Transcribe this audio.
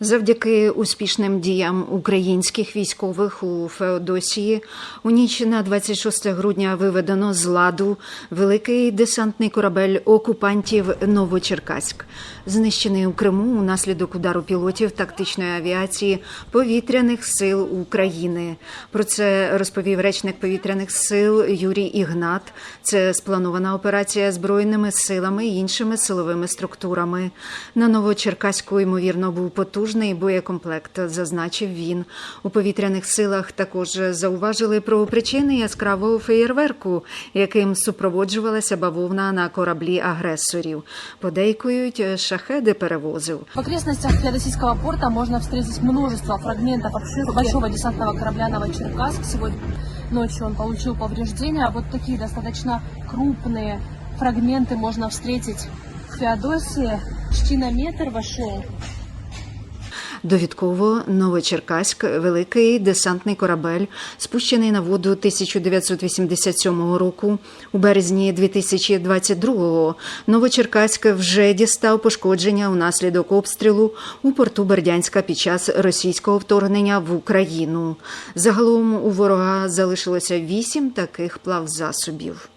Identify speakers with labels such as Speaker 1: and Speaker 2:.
Speaker 1: Завдяки успішним діям українських військових у Феодосії у ніч на 26 грудня виведено з ладу великий десантний корабель окупантів Новочеркаськ, знищений у Криму унаслідок удару пілотів тактичної авіації повітряних сил України. Про це розповів речник повітряних сил Юрій Ігнат. Це спланована операція збройними силами і іншими силовими структурами. На Новочеркаську ймовірно був потужний боєкомплект, зазначив він. У повітряних силах також зауважили про причини яскравого феєрверку, яким супроводжувалася бавовна на кораблі агресорів. Подейкують, шахеди перевозив.
Speaker 2: В окрестностях Феодосийского порта можно встретить множество фрагментов обшир- большого десантного корабля «Новочеркасск». Сегодня ночью он получил повреждения. Вот такие достаточно крупные фрагменты можно встретить в Феодосии. Почти на метр вошел.
Speaker 1: Довідково Новочеркаськ, великий десантний корабель, спущений на воду 1987 року. У березні 2022-го Новочеркаськ вже дістав пошкодження унаслідок обстрілу у порту Бердянська під час російського вторгнення в Україну. Загалом у ворога залишилося вісім таких плавзасобів.